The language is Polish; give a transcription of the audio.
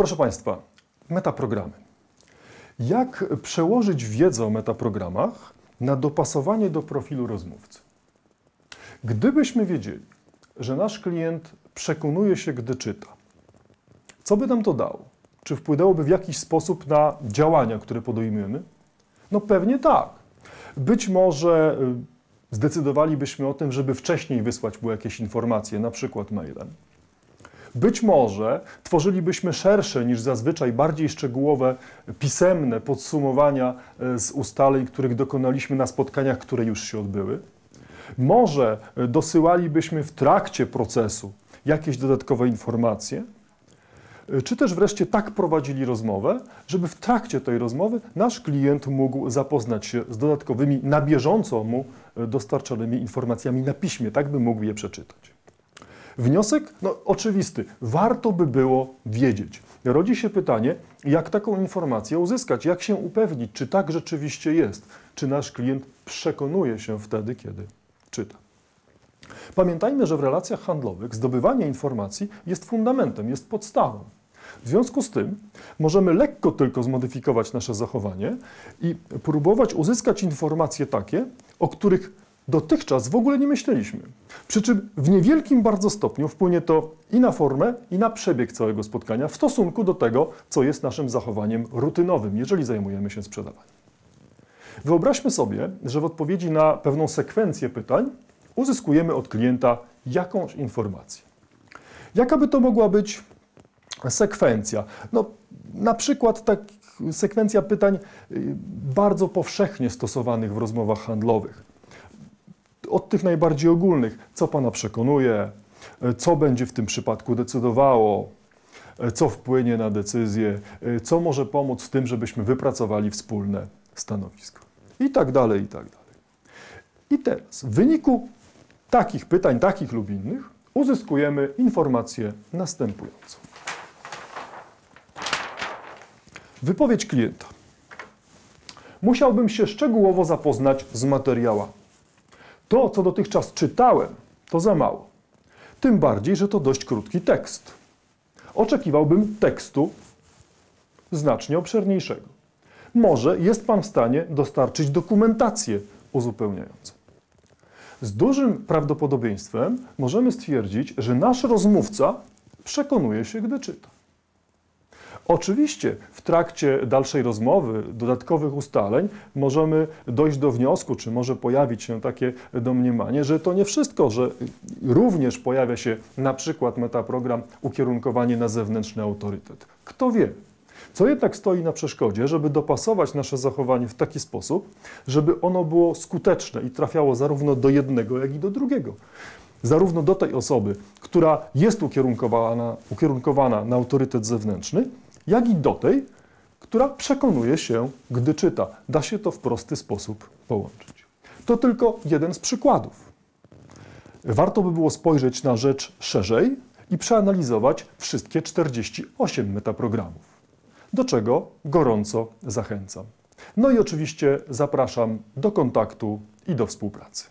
Proszę Państwa, metaprogramy. Jak przełożyć wiedzę o metaprogramach na dopasowanie do profilu rozmówcy? Gdybyśmy wiedzieli, że nasz klient przekonuje się, gdy czyta, co by nam to dało? Czy wpłynęłoby w jakiś sposób na działania, które podejmujemy? No pewnie tak. Być może y, zdecydowalibyśmy o tym, żeby wcześniej wysłać mu jakieś informacje, na przykład mailem. Być może tworzylibyśmy szersze niż zazwyczaj, bardziej szczegółowe, pisemne podsumowania e, z ustaleń, których dokonaliśmy na spotkaniach, które już się odbyły. Może e, dosyłalibyśmy w trakcie procesu jakieś dodatkowe informacje, e, czy też wreszcie tak prowadzili rozmowę, żeby w trakcie tej rozmowy nasz klient mógł zapoznać się z dodatkowymi, na bieżąco mu dostarczanymi informacjami na piśmie, tak by mógł je przeczytać. Wniosek? No oczywisty. Warto by było wiedzieć. Rodzi się pytanie, jak taką informację uzyskać, jak się upewnić, czy tak rzeczywiście jest, czy nasz klient przekonuje się wtedy, kiedy czyta. Pamiętajmy, że w relacjach handlowych zdobywanie informacji jest fundamentem, jest podstawą. W związku z tym możemy lekko tylko zmodyfikować nasze zachowanie i próbować uzyskać informacje takie, o których dotychczas w ogóle nie myśleliśmy. Przy czym w niewielkim bardzo stopniu wpłynie to i na formę, i na przebieg całego spotkania w stosunku do tego, co jest naszym zachowaniem rutynowym, jeżeli zajmujemy się sprzedawaniem. Wyobraźmy sobie, że w odpowiedzi na pewną sekwencję pytań uzyskujemy od klienta jakąś informację. Jaka by to mogła być sekwencja? No, na przykład tak sekwencja pytań y, bardzo powszechnie stosowanych w rozmowach handlowych od tych najbardziej ogólnych, co Pana przekonuje, co będzie w tym przypadku decydowało, co wpłynie na decyzję, co może pomóc w tym, żebyśmy wypracowali wspólne stanowisko. I tak dalej, i tak dalej. I teraz w wyniku takich pytań, takich lub innych, uzyskujemy informację następującą. Wypowiedź klienta. Musiałbym się szczegółowo zapoznać z materiałami. To, co dotychczas czytałem, to za mało. Tym bardziej, że to dość krótki tekst. Oczekiwałbym tekstu znacznie obszerniejszego. Może jest Pan w stanie dostarczyć dokumentację uzupełniającą. Z dużym prawdopodobieństwem możemy stwierdzić, że nasz rozmówca przekonuje się, gdy czyta. Oczywiście w trakcie dalszej rozmowy, dodatkowych ustaleń, możemy dojść do wniosku, czy może pojawić się takie domniemanie, że to nie wszystko, że również pojawia się na przykład metaprogram ukierunkowany na zewnętrzny autorytet. Kto wie? Co jednak stoi na przeszkodzie, żeby dopasować nasze zachowanie w taki sposób, żeby ono było skuteczne i trafiało zarówno do jednego, jak i do drugiego zarówno do tej osoby, która jest ukierunkowana, ukierunkowana na autorytet zewnętrzny, jak i do tej, która przekonuje się, gdy czyta. Da się to w prosty sposób połączyć. To tylko jeden z przykładów. Warto by było spojrzeć na rzecz szerzej i przeanalizować wszystkie 48 metaprogramów, do czego gorąco zachęcam. No i oczywiście zapraszam do kontaktu i do współpracy.